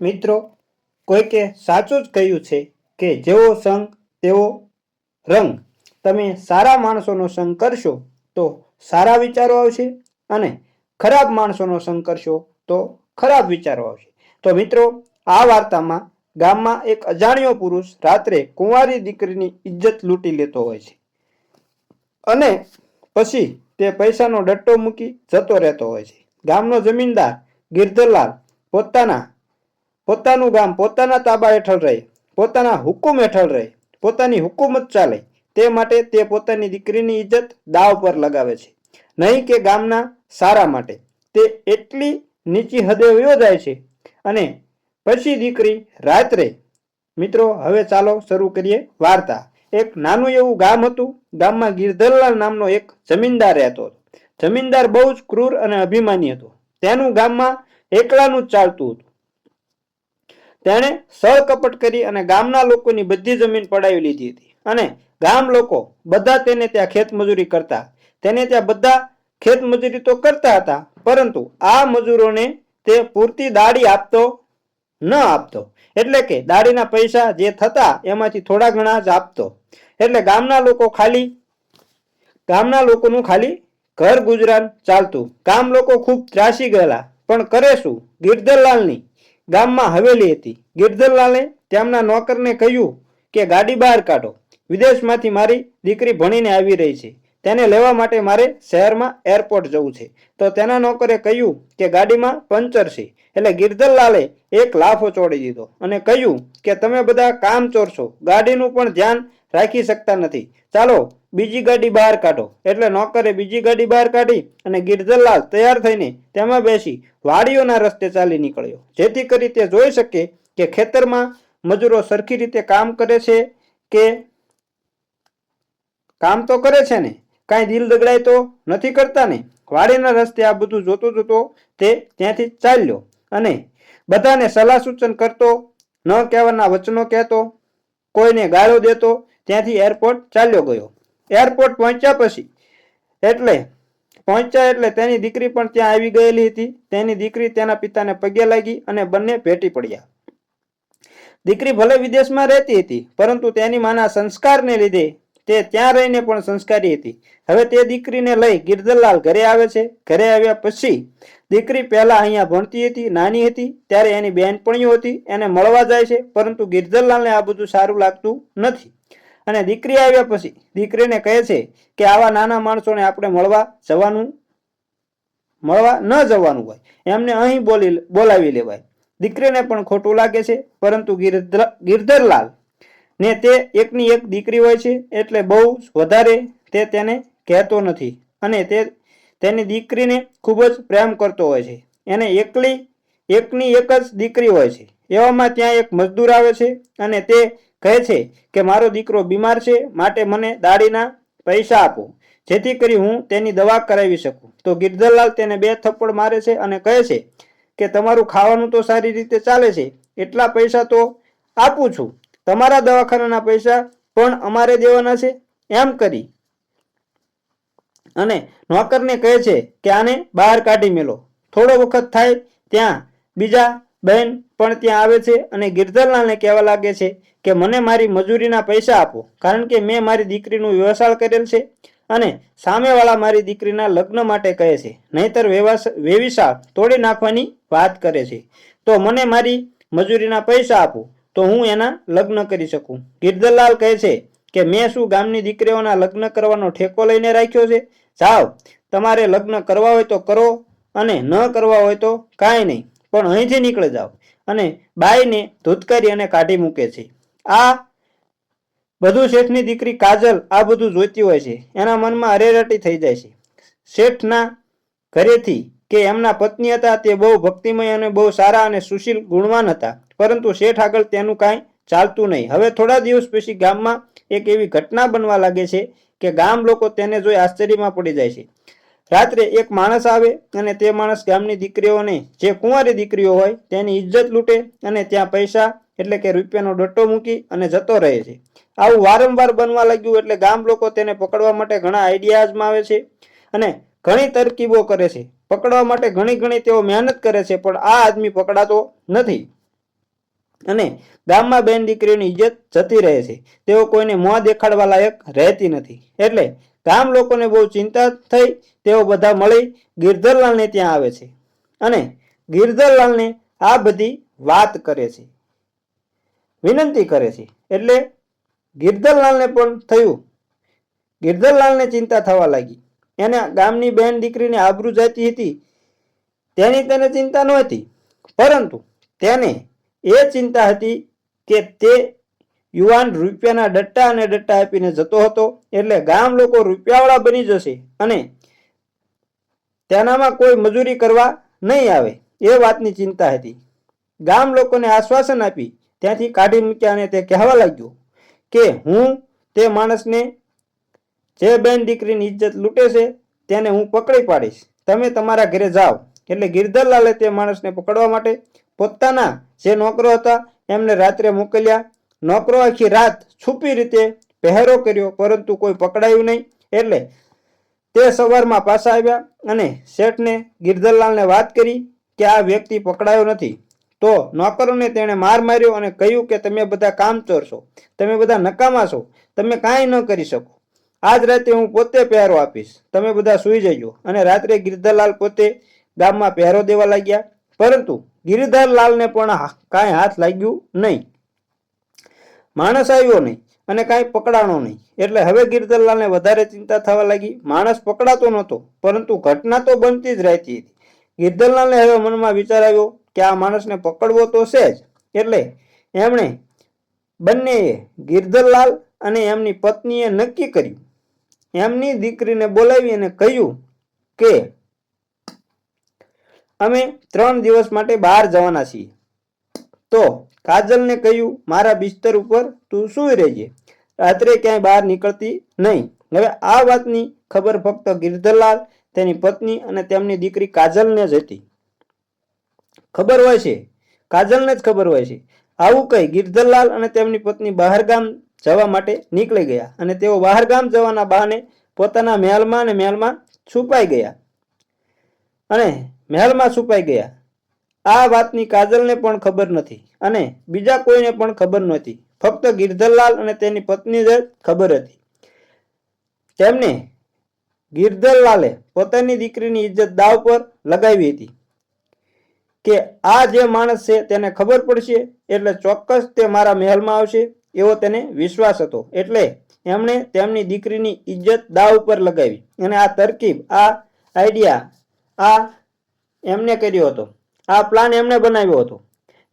મિત્રો, કોઈકે સાચું જ કહ્યું છે કે જેવો સંગ, તેવો રંગ. તમે સારા માણસોનો સંગ કરશો તો સારા વિચારો આવશે અને ખરાબ માણસોનો સંગ કરશો તો ખરાબ વિચારો આવશે. તો મિત્રો, આ વાર્તામાં ગામમાં એક અજાણ્યો પુરુષ રાત્રે કુંવારી દીકરીની ઇજ્જત લૂંટી લેતો હોય છે અને પછી તે પૈસાનો ડટ્ટો મૂકી જતો રહેતો હોય છે. ગામનો જમીનદાર ગિરધરલાલ પોતાના પોતાનું ગામ, પોતાના તાબા હેઠળ રહે, પોતાના હુકુમ હેઠળ રહે, પોતાની હુકુમત ચાલે. તે માટે તે પોતાની દીકરીની ઇજ્જત દાવ પર લગાવે છે. નહીં કે ગામના સારા માટે. તે એટલી નીચી હદે વયો જાય છે. અને પછી દીકરી રાત્રે મિત્રો, હવે ચાલો શરૂ કરીએ વાર્તા. એક નાનું એવું ગામ હતું. ગામમાં ગિરધરલાલ નામનો એક જમીનદાર રહેતો હતો. જમીનદાર બહુ જ ક્રૂર અને અભિમાની હતો. તેનું ગામમાં એકલાનું જ ચાલતું હતું. તેણે સળ કપટ કરી અને ગામના લોકોની બધી જમીન પડાવી લીધી હતી. અને ગામ લોકો બધા તેને ત્યાં ખેતમજૂરી કરતા. તેને ત્યાં બધા ખેતમજૂરી તો કરતા હતા, પરંતુ આ મજૂરોને તે પૂરતી દાડી આપતો ન આપતો. એટલે કે દાડીના પૈસા જે થતા એમાંથી થોડા ઘણા જ આપતો. એટલે ગામના લોકો ખાલી, ગામના લોકોનું ખાલી ઘર ગુજરાન ચાલતું. ગામ લોકો ખૂબ ત્રાસી ગયેલા. પણ કરે શું? ગિરધરલાલની ગામમાં હવેલી હતી. ગિરધરલાલે તેમના નોકરને કહ્યું કે, ગાડી બહાર કાઢો. વિદેશમાંથી મારી દીકરી ભણીને આવી રહી છે. તેને લેવા માટે મારે શહેરમાં એરપોર્ટ જવું છે. તો તેના નોકરે કહ્યું કે, ગાડીમાં પંચર છે. એટલે ગિરધરલાલે એક લાફો ચોડી દીધો અને કહ્યું કે, તમે બધા કામ ચોરશો. ગાડીનું પણ ધ્યાન રાખી શકતા નથી. ચાલો બીજી ગાડી બહાર કાઢો. એટલે નોકરે બીજી ગાડી બહાર કાઢી અને ગિરધરલાલ તૈયાર થઈને તેમાં બેસી વાડીઓના રસ્તે ચાલી નીકળ્યો. જેથી કરી તે જોઈ શકે કે ખેતરમાં મજૂરો સરખી રીતે કામ કરે છે કે કામ તો કરે છે ને? કાંઈ દિલ દગડાય તો નથી કરતા ને? વાડીના રસ્તે આ બધું જોતો જોતો તે ત્યાંથી ચાલ્યો અને બધાને સલાહ સૂચન કરતો, ન કહેવાના વચનો કહેતો, કોઈને ગાળો દેતો, ત્યાંથી એરપોર્ટ ચાલ્યો ગયો. એરપોર્ટ પહોંચ્યા પછી. એટલે પહોંચ્યા એટલે તેની દીકરી પણ ત્યાં આવી ગયેલી હતી. તેની દીકરી તેના પિતાને પગે લાગી અને બંને ભેટી પડ્યા. દીકરી ભલે વિદેશમાં રહેતી હતી, પરંતુ તેની માના સંસ્કારને લીધે તે ત્યાં રહીને પણ સંસ્કારી હતી. હવે તે દીકરીને લઈ ગિરધરલાલ ઘરે આવે છે. ઘરે આવ્યા પછી દીકરી પહેલા અહીંયા ભણતી હતી, નાની હતી, ત્યારે એની બહેનપણીઓ હતી, એને મળવા જાય છે, પરંતુ ગિરધરલાલને આ બધું સારું લાગતું નથી. અને દીકરી આવ્યા પછી દીકરીને કહે છે કે આવા નાના માણસોને આપણે મળવા જવાનું મળવા ન જવાનું હોય. એમને અહીં બોલી બોલાવી લેવાય. દીકરીને પણ ખોટું લાગે છે, પરંતુ ગિરધરલાલ ને તે એકની એક દીકરી હોય છે એટલે બહુ વધારે તે તેને કહેતો નથી. અને તે તેની દીકરીને ખૂબ જ પ્રેમ કરતો હોય છે. એને એકલી એકની એક જ દીકરી હોય છે. એવામાં ત્યાં એક મજદૂર આવે છે અને તે કહે છે કે મારો દીકરો બીમાર છે, માટે મને દાડીના પૈસા આપો. જેથી કરી હું તેની દવા કરાવી શકું. તો ગિરધરલાલ તેને બે થપ્પડ મારે છે અને કહે છે કે તમારું ખાવાનું તો સારી રીતે ચાલે છે, એટલા પૈસા તો આપું છું. તમારા દવાખાનાના પૈસા પણ અમારે દેવાના છે, એમ કરી. અને નોકરને કહે છે કે આને બહાર કાઢી મેલો. થોડો વખત થાય ત્યાં બીજા બહેન પણ ત્યાં આવે છે અને ગિરધરલાલને કહેવા લાગે છે કે મને મારી મજૂરીના પૈસા આપો, કારણ કે મેં મારી દીકરીનું વ્યવસાય કરેલ છે અને સામેવાળા મારી દીકરીના લગ્ન માટે કહે છે. નહીતર વેવિશાળ તોડી નાખવાની વાત કરે છે. તો મને મારી મજૂરીના પૈસા આપો, તો હું એના લગ્ન કરી શકું. ગિરધરલાલ કહે છે કે મેં શું ગામની દીકરીઓના લગ્ન કરવાનો ઠેકો લઈને રાખ્યો છે? જાઓ, તમારે લગ્ન કરવા હોય તો કરો અને ન કરવા હોય તો કાંઈ નહીં. પણ અહીંથી નીકળી જાઓ. અને બાઈને ધૂતકારી અને કાઢી મૂકે છે. આ બધું શેઠની દીકરી કાજલ આ બધું જોઈતી હોય છે. એના મનમાં અરેરાટી થઈ જાય છે. શેઠના ઘરેથી કે એમના પત્ની હતા તે બહુ ભક્તિમય અને બહુ સારા અને સુશીલ ગુણવાન હતા. પરંતુ શેઠ આગળ તેનું કાંઈ ચાલતું નહીં. હવે થોડા દિવસ પછી ગામમાં એક એવી ઘટના બનવા લાગે છે કે ગામ લોકો તેને જોઈ આશ્ચર્યમાં પડી જાય છે. રાત્રે એક માણસ આવે અને તે માણસ ગામની દીકરીઓને, જે કુંવારી દીકરીઓ હોય, તેની ઇજ્જત લૂંટે અને ત્યાં પૈસા એટલે કે રૂપિયાનો ડટ્ટો મૂકી અને જતો રહે છે. આવું વારંવાર બનવા લાગ્યું એટલે ગામ લોકો તેને પકડવા માટે ઘણા આઈડિયાઝમાં આવે છે અને ઘણી તરકીબો કરે છે. પકડવા માટે ઘણી ઘણી તેઓ મહેનત કરે છે, પણ આ આદમી પકડાતો નથી. અને ગામમાં બેન દીકરીઓની ઇજ્જત જતી રહે છે. તેઓ કોઈને મોં દેખાડવા લાયક રહેતી નથી. એટલે ગામ લોકોને બહુ ચિંતા થઈ, તેઓ બધા મળી ગિરધરલાલને ત્યાં આવે છે. અને ગિરધરલાલને આ બધી વાત કરે છે. વિનંતી કરે છે. એટલે ગિરધરલાલને પણ થયું. ગિરધરલાલને ચિંતા થવા લાગી. એને ગામની બહેન દીકરીને આબરૂ જતી હતી. તેની તેને ચિંતા નહોતી. પરંતુ તેને એ ચિંતા હતી કે તે યુવાન રૂપિયાના ડટ્ટા અને ડટ્ટા આપીને જતો હતો. એટલે ગામ લોકો રૂપિયાવાળા બની જશે અને તેનામાં કોઈ મજૂરી કરવા નહીં આવે એ વાતની ચિંતા હતી. ગામ લોકોને આશ્વાસન આપી ત્યાંથી કાઢી મૂક્યા અને તે કહેવા લાગ્યો કે હું તે માણસને જે બેન દીકરીની ઇજ્જત લૂંટે છે તેને હું પકડી પાડીશ. તમે તમારા ઘરે જાઓ. એટલે ગિરધરલાલે તે માણસને પકડવા માટે પોતાના જે નોકરો હતા એમને રાત્રે મોકલ્યા નોકરો આખી રાત છુપી રીતે પહેરો કર્યો, પરંતુ કોઈ પકડાયું નહીં. એટલે તે સવારમાં પાછા આવ્યા અને શેઠને ગિરધરલાલને વાત કરી કે આ વ્યક્તિ પકડાયો નથી. તો નોકરોને તેણે માર માર્યો અને કહ્યું કે તમે બધા કામચોર છો તમે બધા નકામા છો, તમે કાંઈ ન કરી શકો. આજ રાતે હું પોતે પહેરો આપીશ, તમે બધા સૂઈ જજો. અને રાત્રે ગિરધરલાલ પોતે ગામમાં પહેરો દેવા લાગ્યા. પરંતુ ગિરધરલાલને પણ કાંઈ હાથ લાગ્યું નહીં. માણસ આવ્યો નહીં અને કાંઈ પકડાણો નહીં. એટલે હવે ગિરધરલાલને વધારે ચિંતા થવા લાગી. માણસ પકડાતો નહોતો, પરંતુ ઘટના તો બનતી જ રહેતી હતી. ગિરધરલાલને હવે મનમાં વિચાર આવ્યો કે આ માણસને પકડવો તો છે જ. એટલે એમણે બંનેએ ગિરધરલાલ અને એમની પત્નીએ નક્કી કર્યું. એમની દીકરીને બોલાવી અને કહ્યું કે, અમે ત્રણ દિવસ માટે બહાર જવાના છીએ. તો કાજલને કહ્યું, મારા બિસ્તર ઉપર તું સૂઈ રહેજે. રાત્રે ક્યાંય બહાર નીકળતી નહીં. હવે આ વાતની ખબર ફક્ત ગિરધરલાલ, તેની પત્ની અને તેમની દીકરી કાજલને જ હતી. ખબર હોય છે. કાજલને જ ખબર હોય છે. આવું કહી ગિરધરલાલ અને તેમની પત્ની બહારગામ જવા માટે નીકળી ગયા અને તેઓ બહારગામ જવાના બહાને પોતાના મહેલમાં અને મહેલમાં છુપાઈ ગયા. અને મહેલમાં છુપાઈ ગયા. આ વાતની કાજલને પણ ખબર નથી અને બીજા કોઈને પણ ખબર નથી ફક્ત ગિરધરલાલ અને તેની પત્ની જ ખબર હતી. તેમને ગિરધરલાલે પોતાની દીકરીની ઇજ્જત દાવ પર લગાવી હતી કે આ જે માણસ છે તેને ખબર પડશે એટલે ચોક્કસ તે મારા મહેલમાં આવશે એવો તેને વિશ્વાસ હતો. એટલે એમણે તેમની દીકરીની ઇજ્જત દાવ ઉપર લગાવી અને આ તરકીબ, આ આઈડિયા આ એમને કર્યો હતો. આ પ્લાન એમણે બનાવ્યો હતો.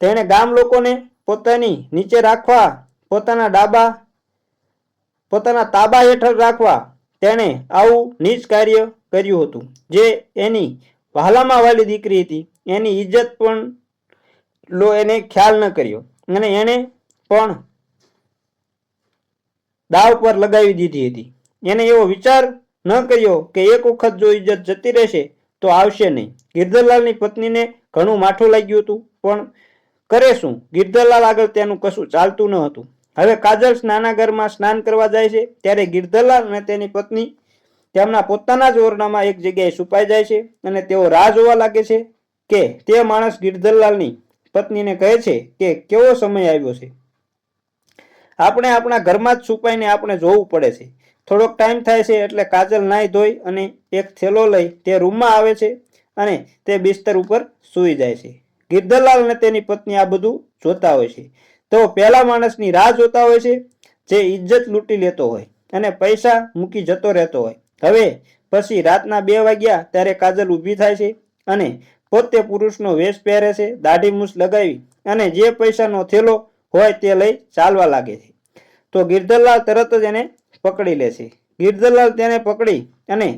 તેણે ગામ લોકોને પોતાની નીચે રાખવા, પોતાના ડાબા, પોતાના તાબા હેઠળ રાખવા તેણે આવું નીચ કાર્ય કર્યું હતું. જે એની વહાલામાં વાલી દીકરી હતી. એની ઇજ્જત પણ લો એને ખ્યાલ ન કર્યો. અને એણે પણ દાવ પર લગાવી દીધી હતી. એને એવો વિચાર ન કર્યો કે એક વખત જો ઇજ્જત જતી રહેશે તો આવશે નહીં. ગિરધરલાલની પત્નીને ઘણું માઠું લાગ્યું હતું, પણ કરે શું? ગિરધરલાલ આગળ તેનું કશું ચાલતું ન હતું. હવે કાજલ સ્નાનાગરમાં સ્નાન કરવા જાય છે, ત્યારે ગિરધરલાલ અને તેની પત્ની તેમના પોતાના જ ઓરડામાં એક જગ્યાએ છુપાઈ જાય છે અને તેઓ રાહ જોવા લાગે છે કે તે માણસ ગિરધરલાલની પત્નીને કહે છે કે કેવો સમય આવ્યો છે. આપણે આપણા ઘરમાં જ છુપાઈને આપણે જોવું પડે છે. થોડોક ટાઈમ થાય છે એટલે કાજલ નાહી ધોઈ અને એક થેલો લઈ તે રૂમમાં આવે છે. અને તે બિસ્તર ઉપર સૂઈ જાય છે. ગિરધરલાલ અને તેની પત્ની આ બધું જોતા હોય છે. તો પહેલા માણસની રાહ જોતા હોય છે, જે ઇજ્જત લૂંટી લેતો હોય અને પૈસા મૂકી જતો રહેતો હોય. હવે પછી રાતના બે વાગ્યા ત્યારે કાજલ ઊભી થાય છે અને પોતે પુરુષનો વેશ પહેરે છે, દાઢી મૂછ લગાવી અને જે પૈસાનો થેલો હોય તે લઈ ચાલવા લાગે છે. તો ગિરધરલાલ તરત જ એને પકડી લે છે. ગિરધરલાલ તેને પકડી અને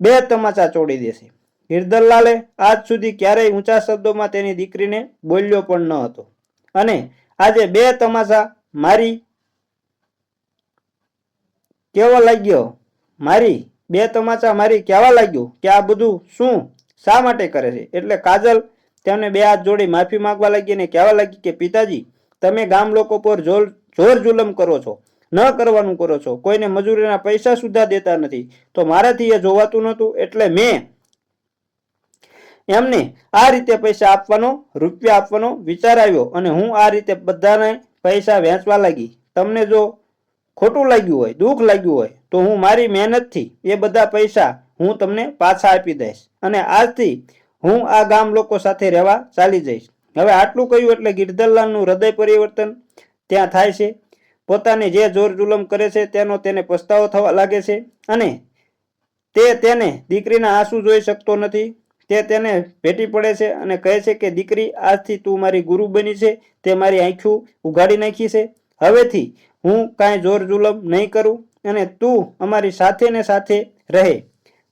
બે તમાચા ચોડી દેશે ગિરધરલાલે આજ સુધી ક્યારેય ઊંચા શબ્દોમાં તેની દીકરીને બોલ્યો પણ ન હતો. અને આજે બે તમાશા મારી કેવો લાગ્યો? મારી, બે તમાચા મારી કહેવા લાગ્યું? કે આ બધું શું, શા માટે કરે છે? એટલે કાજલ તેમને બે હાથ જોડી માફી માંગવા લાગી અને કહેવા લાગી કે, પિતાજી, તમે ગામ લોકો પર જોર જોર જુલમ કરો છો, ન કરવાનું કરો છો. કોઈને મજૂરીના પૈસા સુધા દેતા નથી. તો મારાથી એ જોવાતું નહોતું. એટલે મેં એમને આ રીતે પૈસા આપવાનો, રૂપિયા આપવાનો વિચાર આવ્યો અને હું આ રીતે બધાને પૈસા વહેંચવા લાગી. તમને જો ખોટું લાગ્યું હોય, દુઃખ લાગ્યું હોય, તો હું મારી મહેનતથી એ બધા પૈસા હું તમને પાછા આપી દઈશ અને આજથી હું આ ગામ લોકો સાથે રહેવા ચાલી જઈશ. હવે આટલું કહ્યું એટલે ગિરધરલાલનું હૃદય પરિવર્તન ત્યાં થાય છે. પોતાને જે જોર જુલમ કરે છે, તેનો તેને પસ્તાવો થવા લાગે છે અને તે તેને દીકરીના આંસુ જોઈ શકતો નથી. તે તેને ભેટી પડે છે અને કહે છે કે, દીકરી, આજથી તું મારી ગુરુ બની છે. તે મારી આંખ્યું ઉઘાડી નાખી છે. હવેથી હું કાંઈ જોર જુલમ નહીં કરું અને તું અમારી સાથે ને સાથે રહે.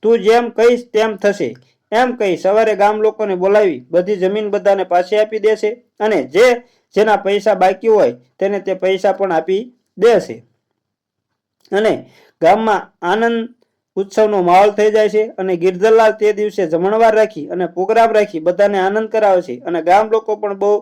તું જેમ કહીશ તેમ થશે. એમ કહી સવારે ગામ લોકોને બોલાવી, બધી જમીન બધાને પાછી આપી દેશે અને જે જેના પૈસા બાકી હોય તેને તે પૈસા પણ આપી દેશે અને ગામમાં આનંદ ઉત્સવનો માહોલ થઈ જાય છે અને ગિરધરલાલ તે દિવસે જમણવાર રાખી અને પ્રોગ્રામ રાખી બધાને આનંદ કરાવે છે અને ગામ લોકો પણ બહુ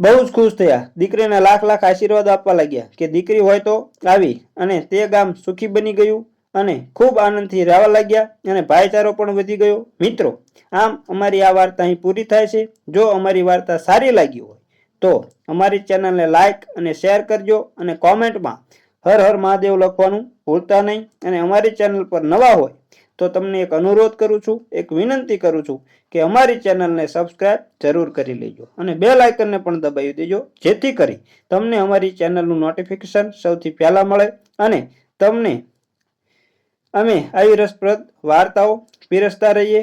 બહુ જ ખુશ થયા. દીકરીને લાખ લાખ આશીર્વાદ આપવા લાગ્યા કે દીકરી હોય તો આવી અને તે ગામ સુખી બની ગયું અને ખૂબ આનંદથી રહેવા લાગ્યા અને ભાઈચારો પણ વધી ગયો. મિત્રો, આમ અમારી આ વાર્તા અહીં પૂરી થાય છે. જો અમારી વાર્તા સારી લાગી હોય તો અમારી ચેનલને લાઈક અને શેર કરજો અને કોમેન્ટમાં હર હર મહાદેવ લખવાનું ભૂલતા નહીં અને અમારી ચેનલ પર નવા હોય તો તમને એક અનુરોધ કરું છું, એક વિનંતી કરું છું કે અમારી ચેનલને સબસ્ક્રાઇબ જરૂર કરી લેજો અને બે લાઇકનને પણ દબાવી દેજો, જેથી કરી તમને અમારી ચેનલનું નોટિફિકેશન સૌથી પહેલાં મળે અને તમને અમે આવી રસપ્રદ વાર્તાઓ પીરસતા રહીએ.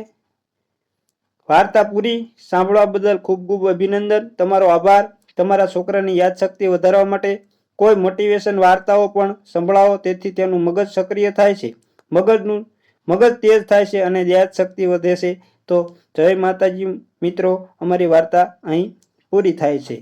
વાર્તા પૂરી સાંભળવા બદલ ખૂબ ખૂબ અભિનંદન. તમારો આભાર. તમારા છોકરાની યાદશક્તિ વધારવા માટે કોઈ મોટિવેશન વાર્તાઓ પણ સંભળાવો, તેથી તેનું મગજ સક્રિય થાય છે. મગજનું, મગજ તેજ થાય છે અને યાદશક્તિ વધે છે. તો જય માતાજી મિત્રો, અમારી વાર્તા અહીં પૂરી થાય છે.